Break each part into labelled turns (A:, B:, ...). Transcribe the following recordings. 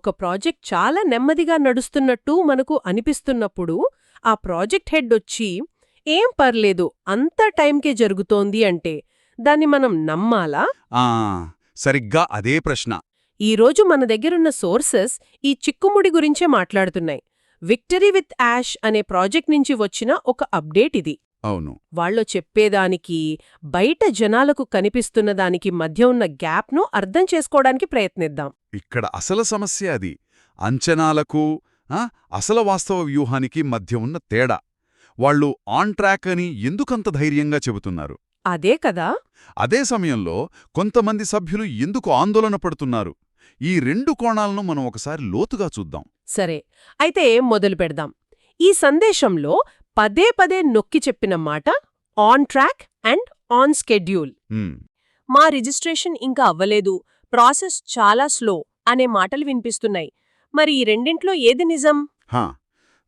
A: ఒక ప్రాజెక్ట్ చాలా నెమ్మదిగా నడుస్తున్నట్టు మనకు అనిపిస్తున్నప్పుడు ఆ ప్రాజెక్ట్ హెడ్ వచ్చి ఏం పర్లేదు అంత టైంకే జరుగుతోంది అంటే దాన్ని మనం నమ్మాలా?
B: ఆ సరిగ్గా అదే ప్రశ్న.
A: ఈరోజు మన దగ్గరున్న సోర్సెస్ ఈ చిక్కుముడి గురించే మాట్లాడుతున్నాయి. విక్టరీ విత్ యాష్ అనే ప్రాజెక్ట్ నుంచి వచ్చిన ఒక అప్డేట్ ఇది.
B: అవును.
A: వాళ్ళు చెప్పేదానికి బయట జనాలకు కనిపిస్తున్న దానికి మధ్య ఉన్న గ్యాప్ను అర్థం చేసుకోవడానికి ప్రయత్నిద్దాం.
B: ఇక్కడ అసలు సమస్య అది. అంచనాలకు ఆ, అసలు వాస్తవ వ్యూహానికి మధ్య ఉన్న తేడా. వాళ్ళు ఆన్ ట్రాక్ అని ఎందుకంత ధైర్యంగా చెబుతున్నారు?
A: అదే కదా.
B: అదే సమయంలో కొంతమంది సభ్యులు ఎందుకు ఆందోళన పడుతున్నారు? ఈ రెండు కోణాలను మనం ఒకసారి లోతుగా చూద్దాం.
A: సరే అయితే మొదలు పెడదాం. ఈ సందేశంలో పదే పదే నొక్కి చెప్పిన మాట on track and on schedule మా రిజిస్ట్రేషన్ ఇంకా అవ్వలేదు. ప్రాసెస్ చాలా స్లో అనే మాటలు వినిపిస్తున్నాయి. మరి ఈ రెండింట్లో ఏది నిజం?
B: హా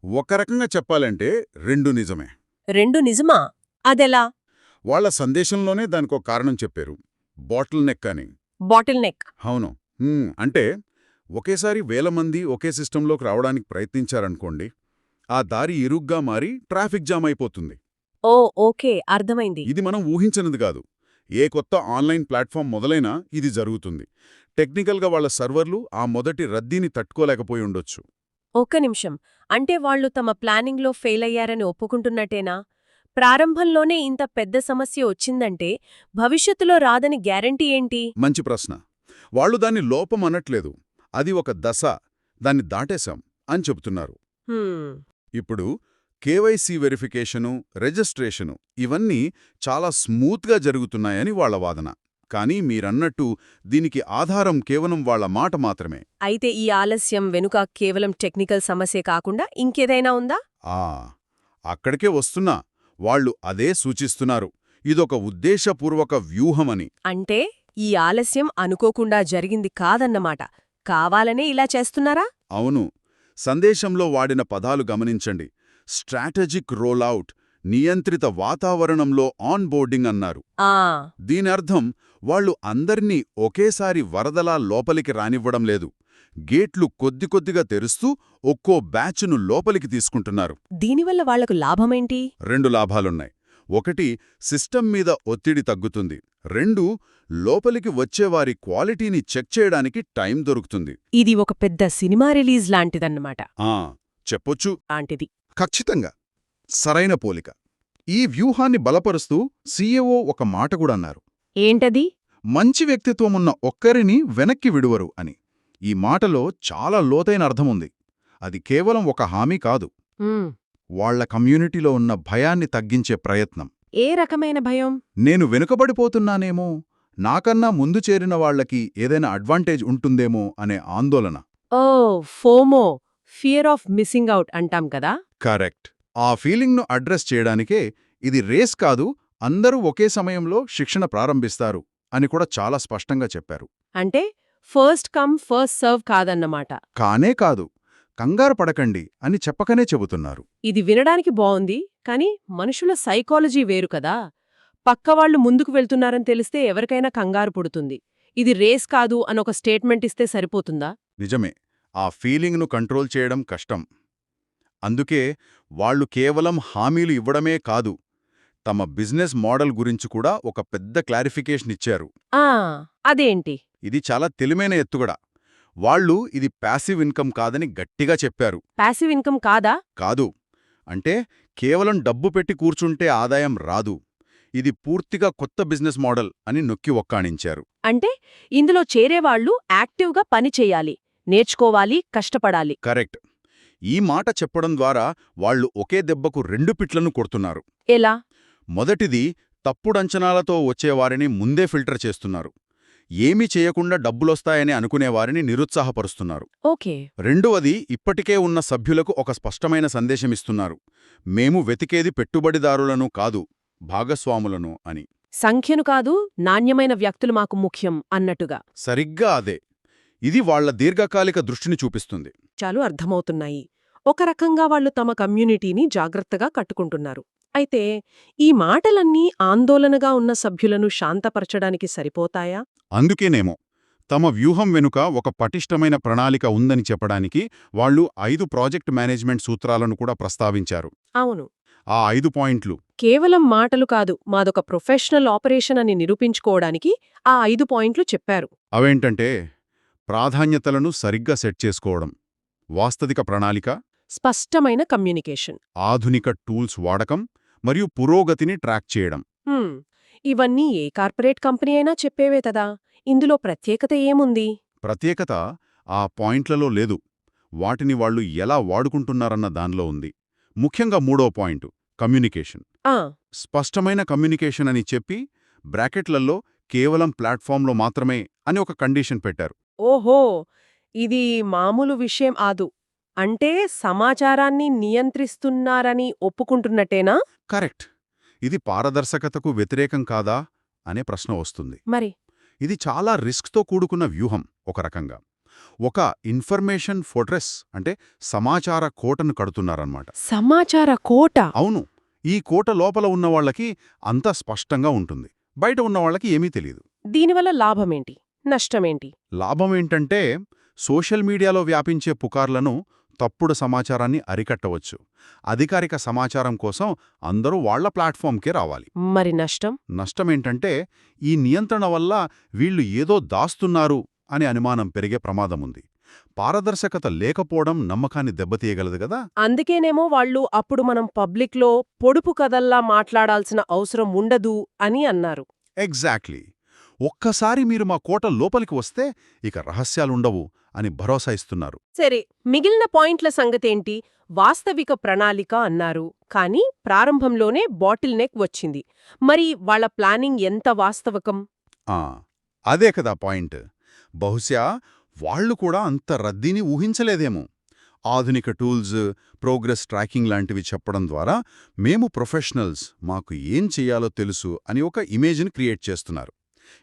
B: ఒక రకంగా చెప్పాలంటే రెండు నిజమే.
A: రెండు నిజమా? అదెలా?
B: వాళ్ళ సందేశంలోనే దానికో కారణం చెప్పారు. బాటిల్ నెక్ అని.
A: Bottleneck.
B: అవును. అంటే ఒకేసారి వేల మంది ఒకే సిస్టంలోకి రావడానికి ప్రయత్నించారనుకోండి ఆ దారి ఇరుగ్గా మారి ట్రాఫిక్ జామ్ అయిపోతుంది.
A: ఓ ఓకే అర్థమైంది.
B: ఇది మనం ఊహించినది కాదు. ఏ కొత్త ఆన్లైన్ ప్లాట్ఫామ్ మొదలైనా ఇది జరుగుతుంది. టెక్నికల్గా వాళ్ళ సర్వర్లు ఆ మొదటి రద్దీని తట్టుకోలేకపోయి ఉండొచ్చు.
A: ఒక్క నిమిషం. అంటే వాళ్ళు తమ ప్లానింగ్లో ఫెయిల్ అయ్యారని ఒప్పుకుంటున్నట్టేనా? ప్రారంభంలోనే ఇంత పెద్ద సమస్య వచ్చిందంటే భవిష్యత్తులో రాదని గ్యారంటీ ఏంటి?
B: మంచి ప్రశ్న. వాళ్ళు దాన్ని లోపం అనట్లేదు అది ఒక దశ. దాన్ని దాటేశాం అని చెబుతున్నారు. ఇప్పుడు కేవైసీ వెరిఫికేషను రిజిస్ట్రేషను ఇవన్నీ చాలా స్మూత్గా జరుగుతున్నాయని వాళ్ళ వాదన. కానీ మీరన్నట్టు దీనికి ఆధారం కేవలం వాళ్ళ మాట మాత్రమే.
A: అయితే ఈ ఆలస్యం వెనుక కేవలం టెక్నికల్ సమస్యే కాకుండా ఇంకేదైనా ఉందా?
B: ఆ అక్కడికే వస్తున్నా. వాళ్ళు అదే సూచిస్తున్నారు. ఇదొక ఉద్దేశపూర్వక వ్యూహమని.
A: అంటే ఈ ఆలస్యం అనుకోకుండా జరిగింది కాదన్నమాట. కావాలనే ఇలా చేస్తున్నారా?
B: అవును. సందేశంలో వాడిన పదాలు గమనించండి. స్ట్రాటజిక్ రోలౌట్ నియంత్రిత వాతావరణంలో ఆన్ బోర్డింగ్ అన్నారు దీనర్థం వాళ్ళు అందర్నీ ఒకేసారి వరదలా లోపలికి రానివ్వడం లేదు. గేట్లు కొద్ది కొద్దిగా తెరుస్తూ ఒక్కో బ్యాచ్ను లోపలికి తీసుకుంటున్నారు.
A: దీనివల్ల వాళ్ళకు లాభమేంటి?
B: రెండు లాభాలున్నాయి. ఒకటి సిస్టమ్ మీద ఒత్తిడి తగ్గుతుంది. రెండు లోపలికి వచ్చేవారి క్వాలిటీని చెక్ చేయడానికి టైం దొరుకుతుంది.
A: ఇది ఒక పెద్ద సినిమా రిలీజ్ లాంటిదన్నమాట.
B: ఆ చెప్పొచ్చు.
A: లాంటిది.
B: ఖచ్చితంగా. సరైన పోలిక. ఈ వ్యూహాన్ని బలపరుస్తూ సీఏఓ ఒక మాట కూడా అన్నారు.
A: ఏంటది?
B: మంచి వ్యక్తిత్వమున్న ఒక్కరిని వెనక్కి విడువరు అని. ఈ మాటలో చాలా లోతైన అర్థముంది. అది కేవలం ఒక హామీ కాదు. వాళ్ళ కమ్యూనిటీలో ఉన్న భయాన్ని తగ్గించే ప్రయత్నం.
A: ఏ రకమైన భయం?
B: నేను వెనుకబడిపోతున్నానేమో? నాకన్నా ముందు చేరిన వాళ్ళకి ఏదైనా అడ్వాంటేజ్ ఉంటుందేమో అనే ఆందోళన.
A: ఓ FOMO fear of missing out అంటాం కదా?
B: కరెక్ట్. ఆ ఫీలింగ్ను అడ్రస్ చేయడానికే ఇది రేస్ కాదు అందరూ ఒకే సమయంలో శిక్షణ ప్రారంభిస్తారు అని కూడా చాలా స్పష్టంగా చెప్పారు.
A: అంటే ఫస్ట్ కమ్ ఫస్ట్ సర్వ్ కాదన్నమాట.
B: కానే కాదు కంగారు పడకండి అని చెప్పకనే చెబుతున్నారు.
A: ఇది వినడానికి బావుంది కానీ మనుషుల సైకాలజీ వేరు కదా. పక్కవాళ్ళు ముందుకు వెళ్తున్నారని తెలిస్తే ఎవరికైనా కంగారు పుడుతుంది. ఇది రేస్ కాదు అనొక స్టేట్మెంట్ ఇస్తే సరిపోతుందా?
B: నిజమే. ఆ ఫీలింగ్ను కంట్రోల్ చేయడం కష్టం. అందుకే వాళ్ళు కేవలం హామీలు ఇవ్వడమే కాదు తమ బిజినెస్ మోడల్ గురించి కూడా ఒక పెద్ద క్లారిఫికేషన్ ఇచ్చారు.
A: ఆ! అదేంటి?
B: ఇది చాలా తెలివైన ఎత్తుగడ. వాళ్ళు ఇది ప్యాసివ్ ఇన్కమ్ కాదని గట్టిగా చెప్పారు.
A: ప్యాసివ్ ఇన్కమ్ కాదా?
B: కాదు. అంటే కేవలం డబ్బు పెట్టి కూర్చుంటే ఆదాయం రాదు. ఇది పూర్తిగా కొత్త బిజినెస్ మోడల్ అని నొక్కి ఒక్కాణించారు.
A: అంటే ఇందులో చేరేవాళ్ళు యాక్టివ్గా పని చెయ్యాలి నేర్చుకోవాలి కష్టపడాలి.
B: కరెక్ట్. ఈ మాట చెప్పడం ద్వారా వాళ్ళు ఒకే దెబ్బకు రెండు పిట్లను కొడుతున్నారు.
A: ఎలా?
B: మొదటిది తప్పుడంచనాలతో వచ్చేవారిని ముందే ఫిల్టర్ చేస్తున్నారు. ఏమీ చేయకుండా డబ్బులొస్తాయని అనుకునేవారిని నిరుత్సాహపరుస్తున్నారు.
A: ఓకే.
B: రెండవది ఇప్పటికే ఉన్న సభ్యులకు ఒక స్పష్టమైన సందేశమిస్తున్నారు. మేము వెతికేది పెట్టుబడిదారులను కాదు. భాగస్వాములను అని.
A: సంఖ్యను కాదు నాణ్యమైన వ్యక్తులు మాకు ముఖ్యం అన్నట్టుగా.
B: సరిగ్గా అదే. ఇది వాళ్ళ దీర్ఘకాలిక దృష్టిని చూపిస్తుంది.
A: చాలు అర్థమవుతున్నాయి. ఒక రకంగా వాళ్ళు తమ కమ్యూనిటీని జాగ్రత్తగా కట్టుకుంటున్నారు. అయితే ఈ మాటలన్నీ ఆందోళనగా ఉన్న సభ్యులను శాంతపరచడానికి సరిపోతాయా?
B: అందుకేనేమో. తమ వ్యూహం వెనుక ఒక పటిష్టమైన ప్రణాళిక ఉందని చెప్పడానికి వాళ్ళు ఐదు ప్రాజెక్ట్ మేనేజ్మెంట్ సూత్రాలను కూడా ప్రస్తావించారు.
A: అవును.
B: ఆ ఐదు పాయింట్లు.
A: కేవలం మాటలు కాదు మాదొక ప్రొఫెషనల్ ఆపరేషన్ అని నిరూపించుకోవడానికి ఆ ఐదు పాయింట్లు చెప్పారు.
B: అవేంటంటే ప్రాధాన్యతలను సరిగ్గా సెట్ చేసుకోవడం. వాస్తవిక ప్రణాళిక.
A: స్పష్టమైన కమ్యూనికేషన్.
B: ఆధునిక టూల్స్ వాడకం మరియు పురోగతిని ట్రాక్ చేయడం.
A: ఇవన్నీ ఏ కార్పొరేట్ కంపెనీ అయినా చెప్పేవే కదా ఇందులో ప్రత్యేకత ఏముంది?
B: ప్రత్యేకత ఆ పాయింట్లలో లేదు. వాటిని వాళ్ళు ఎలా వాడుకుంటున్నారన్న దానిలో ఉంది. ముఖ్యంగా మూడో పాయింట్ కమ్యూనికేషన్.
A: ఆ.
B: స్పష్టమైన కమ్యూనికేషన్ అని చెప్పి బ్రాకెట్లలో కేవలం ప్లాట్ఫామ్లో మాత్రమే అని ఒక కండిషన్ పెట్టారు.
A: ఓహో! ఇది మామూలు విషయం ఆదు. అంటే సమాచారాన్ని నియంత్రిస్తున్నారని ఒప్పుకుంటున్నట్టేనా?
B: కరెక్ట్. ఇది పారదర్శకతకు వ్యతిరేకం కాదా అనే ప్రశ్న వస్తుంది.
A: మరి?
B: ఇది చాలా రిస్క్తో కూడుకున్న వ్యూహం ఒక రకంగా. ఒక ఇన్ఫర్మేషన్ ఫోర్ట్రెస్ అంటే సమాచార కోటను కడుతున్నారన్నమాట.
A: సమాచార కోట?
B: అవును. ఈ కోట లోపల ఉన్న వాళ్ళకి అంతా స్పష్టంగా ఉంటుంది. బయట ఉన్న వాళ్ళకి ఏమీ తెలియదు
A: దీనివల్ల లాభమేంటి? నష్టమేంటి?
B: లాభం ఏంటంటే సోషల్ మీడియాలో వ్యాపించే పుకార్లను తప్పుడు సమాచారాన్ని అరికట్టవచ్చు. అధికారిక సమాచారం కోసం అందరూ వాళ్ళ ప్లాట్ఫామ్కే రావాలి.
A: మరి నష్టం?
B: నష్టమేంటంటే ఈ నియంత్రణ వల్ల వీళ్ళు ఏదో దాస్తున్నారు అనే అనుమానం పెరిగే ప్రమాదముంది. పారదర్శకత లేకపోవడం నమ్మకాన్ని దెబ్బతీయగలదు కదా?
A: అందుకేనేమో వాళ్ళు అప్పుడు మనం పబ్లిక్లో పొడుపు కథల్లా మాట్లాడాల్సిన అవసరం ఉండదు అని అన్నారు.
B: ఎగ్జాక్ట్లీ. ఒక్కసారి మీరు మా కోట లోపలికి వస్తే ఇక రహస్యాలుండవు అని భరోసా ఇస్తున్నారు.
A: సరే మిగిలిన పాయింట్ల సంగతేంటి? వాస్తవిక ప్రణాళిక అన్నారు. కానీ ప్రారంభంలోనే బాటిల్ నెక్ వచ్చింది. మరి వాళ్ళ ప్లానింగ్ ఎంత వాస్తవకం?
B: ఆ, అదే కదా పాయింట్. బహుశా వాళ్ళు కూడా అంత రద్దీని ఊహించలేదేమో. ఆధునిక టూల్స్ ప్రోగ్రెస్ ట్రాకింగ్ లాంటివి చెప్పడం ద్వారా మేము ప్రొఫెషనల్స్ మాకు ఏం చెయ్యాలో తెలుసు అని ఒక ఇమేజ్ని క్రియేట్ చేస్తున్నారు.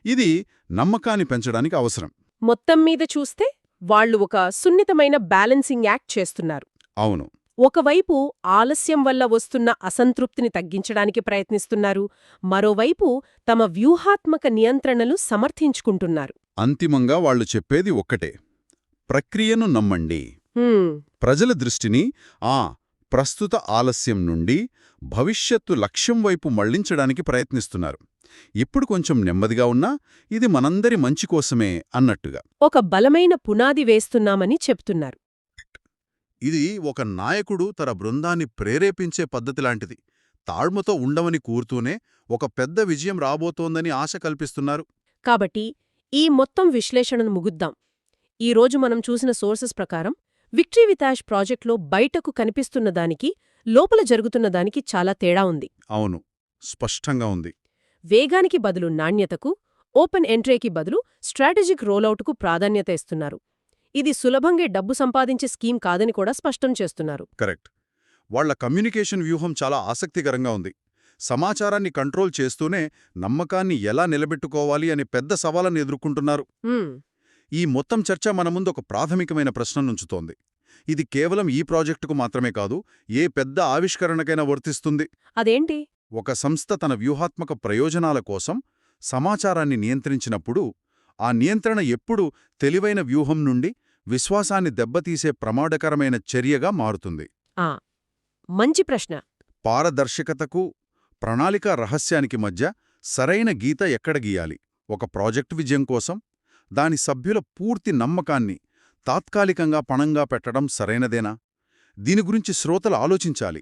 B: ఇది నమ్మకాన్ని పెంచడానికి అవసరం.
A: మొత్తం మీద చూస్తే వాళ్ళు ఒక సున్నితమైన బ్యాలెన్సింగ్ యాక్ట్ చేస్తున్నారు.
B: అవును.
A: ఒకవైపు ఆలస్యం వల్ల వస్తున్న అసంతృప్తిని తగ్గించడానికి ప్రయత్నిస్తున్నారు మరోవైపు తమ వ్యూహాత్మక నియంత్రణలు సమర్థించుకుంటున్నారు.
B: అంతిమంగా వాళ్ళు చెప్పేది ఒక్కటే ప్రక్రియను నమ్మండి. ప్రజల దృష్టిని ఆ ప్రస్తుత ఆలస్యం నుండి భవిష్యత్తు లక్ష్యం వైపు మళ్ళించడానికి ప్రయత్నిస్తున్నారు. ఇప్పుడు కొంచెం నెమ్మదిగా ఉన్నా ఇది మనందరి మంచి కోసమే అన్నట్టుగా.
A: ఒక బలమైన పునాది వేస్తున్నామని చెప్తున్నారు.
B: ఇది ఒక నాయకుడు తన బృందాన్ని ప్రేరేపించే పద్ధతి లాంటిది. తాళ్మతో ఉండవని కూర్తూనే ఒక పెద్ద విజయం రాబోతోందని ఆశ కల్పిస్తున్నారు.
A: కాబట్టి ఈ మొత్తం విశ్లేషణను ముగుద్దాం. ఈ రోజు మనం చూసిన సోర్సెస్ ప్రకారం విక్టరీ వితాష్ ప్రాజెక్ట్లో బయటకు కనిపిస్తున్న దానికి లోపల జరుగుతున్న దానికి చాలా తేడా ఉంది.
B: అవును స్పష్టంగా ఉంది.
A: వేగానికి బదులు నాణ్యతకు ఓపెన్ ఎంట్రీకి బదులు స్ట్రాటజిక్ రోలౌట్కు ప్రాధాన్యత ఇస్తున్నారు. ఇది సులభంగా డబ్బు సంపాదించే స్కీమ్ కాదని కూడా స్పష్టం చేస్తున్నారు.
B: కరెక్ట్. వాళ్ళ కమ్యూనికేషన్ వ్యూహం చాలా ఆసక్తికరంగా ఉంది. సమాచారాన్ని కంట్రోల్ చేస్తూనే నమ్మకాన్ని ఎలా నిలబెట్టుకోవాలి అనే పెద్ద సవాలను ఎదుర్కొంటున్నారు. ఈ మొత్తం చర్చ మన ముందు ఒక ప్రాథమికమైన ప్రశ్ననుంచుతోంది ఇది కేవలం ఈ ప్రాజెక్టుకు మాత్రమే కాదు ఏ పెద్ద ఆవిష్కరణకైనా వర్తిస్తుంది.
A: అదేంటి?
B: ఒక సంస్థ తన వ్యూహాత్మక ప్రయోజనాల కోసం సమాచారాన్ని నియంత్రించినప్పుడు ఆ నియంత్రణ ఎప్పుడు తెలివైన వ్యూహం నుండి విశ్వాసాన్ని దెబ్బతీసే ప్రమాదకరమైన చర్యగా మారుతుంది.
A: ఆ మంచి ప్రశ్న.
B: పారదర్శకతకు ప్రణాళిక రహస్యానికి మధ్య సరైన గీత ఎక్కడ గీయాలి? ఒక ప్రాజెక్టు విజయం కోసం? దాని సభ్యుల పూర్తి నమ్మకాన్ని తాత్కాలికంగా పణంగా పెట్టడం సరైనదేనా? దీని గురించి శ్రోతలు ఆలోచించాలి.